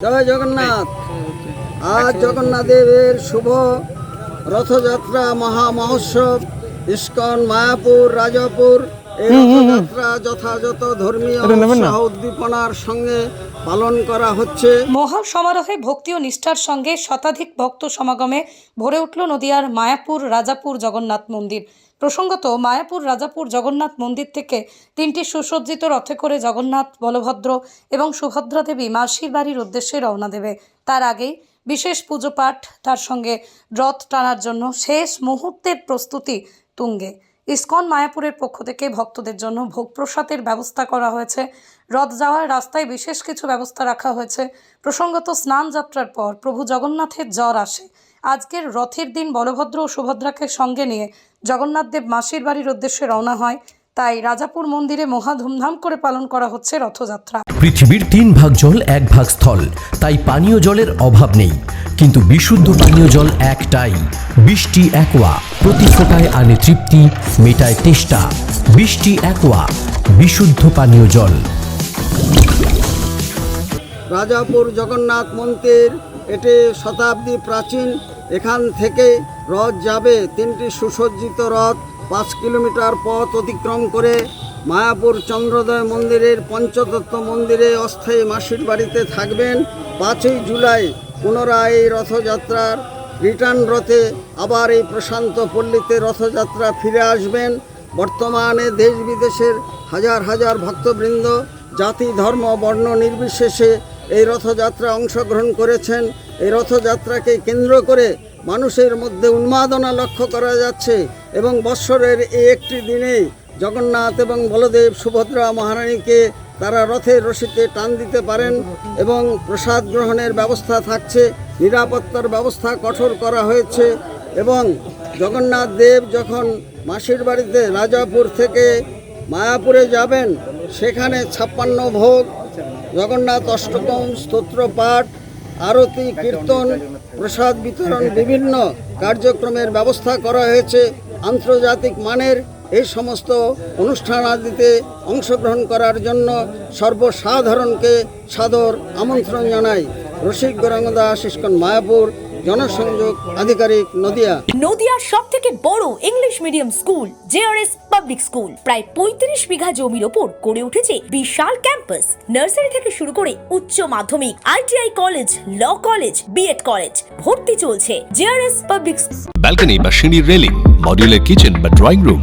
জয় জগন্নাথ। আজ জগন্নাথ দেবের শুভ রথযাত্রা মহা মহোৎসব ইস্কন মায়াপুর রাজাপুর যথাযথ ধর্মীয় উৎসাহ উদ্দীপনার সঙ্গে পালন করা হচ্ছে। মহা সমারোহে ভক্তি ও নিষ্ঠার সঙ্গে শতাধিক ভক্ত সমাগমে ভরে উঠল নদিয়ার মায়াপুর রাজাপুর জগন্নাথ মন্দির। প্রসঙ্গত মায়াপুর রাজাপুর জগন্নাথ মন্দির থেকে তিনটি সুসজ্জিত রথে করে জগন্নাথ বলভদ্র এবং সুভদ্রা দেবী মাসির বাড়ির উদ্দেশ্যে রওনা দেবে। তার আগেই বিশেষ পুজো পাঠ তার সঙ্গে রথ টানার জন্য শেষ মুহূর্তের প্রস্তুতি তুঙ্গে। ইসকন মায়াপুরের পক্ষ থেকে ভক্তদের জন্য ভোগ প্রসাদের ব্যবস্থা করা হয়েছে। রথ যাওয়ার রাস্তায় বিশেষ কিছু ব্যবস্থা রাখা হয়েছে। প্রসঙ্গত স্নান যাত্রার পর প্রভু জগন্নাথের জ্বর আসে। আজকের রথের দিন বলভদ্র ও সুভদ্রাকে সঙ্গে নিয়ে জগন্নাথদেব মাসির বাড়ির উদ্দেশ্যে রওনা হয়। তাই রাজাপুর মন্দিরে মহা ধুমধাম করে পালন করা হচ্ছে রথযাত্রা। পৃথিবীর তিন ভাগ জল এক ভাগ স্থল, তাই পানীয় জলের অভাব নেই। কিন্তু বিশুদ্ধ পানীয় জল একটাই। বৃষ্টি একোয়া, প্রতি ফোটায় আনে তৃপ্তি, মেটায় তেষ্টা। বৃষ্টি একোয়া, বিশুদ্ধ পানীয় জল। রাজাপুর জগন্নাথ মন্দির, এটি শতাব্দী প্রাচীন। এখান থেকে রথ যাবে তিনটি সুসজ্জিত রথ পাঁচ কিলোমিটার পথ অতিক্রম করে। মায়াপুর চন্দ্রোদয় মন্দিরের পঞ্চতত্ত্ব মন্দিরে অস্থায়ী মাসির বাড়িতে থাকবেন। পাঁচই জুলাই পুনরায় এই রথযাত্রার রিটার্ন রথে আবার এই প্রশান্ত পল্লীতে রথযাত্রা ফিরে আসবেন। বর্তমানে দেশ বিদেশের হাজার হাজার ভক্তবৃন্দ, জাতি, ধর্ম, বর্ণ নির্বিশেষে এই রথযাত্রা অংশগ্রহণ করেছেন। এই রথযাত্রাকে কেন্দ্র করে মানুষের মধ্যে উন্মাদনা লক্ষ্য করা যাচ্ছে এবং বৎসরের এই একটি দিনে জগন্নাথ এবং বলদেব সুভদ্রা মহারানীকে তারা রথের রশিতে টান দিতে পারেন এবং প্রসাদ গ্রহণের ব্যবস্থা থাকছে, নিরাপত্তার ব্যবস্থা কঠোর করা হয়েছে এবং জগন্নাথ দেব যখন মাসির বাড়িতে রাজাপুর থেকে মায়াপুরে যাবেন, সেখানে ছাপ্পান্ন ভোগ, জগন্নাথ অষ্টকম স্তোত্র পাঠ, আরতি, কীর্তন, প্রসাদ বিতরণ বিভিন্ন কার্যক্রমের ব্যবস্থা করা হয়েছে। আন্তর্জাতিক মানের এই সমস্ত অনুষ্ঠানাদিতে অংশগ্রহণ করার জন্য সর্বসাধারণকে সাদর আমন্ত্রণ জানাই। রসিক গৌরাঙ্গদাস ইস্কন মায়াপুর জনসংযোগ আধিকারিক নদিয়া। নদিয়ার সব থেকে বড় English medium school JRS public school. প্রায় পঁয়ত্রিশ বিঘা জমির ওপর গড়ে উঠেছে বিশাল ক্যাম্পাস। নার্সারি থেকে শুরু করে উচ্চ মাধ্যমিক ITI college law college BEd college ভর্তি চলছে জেআরএস পাবলিক ব্যালকনি বা সিঁড়ির রেলিং মডিউলার কিচেন বা ড্রয়িং রুম।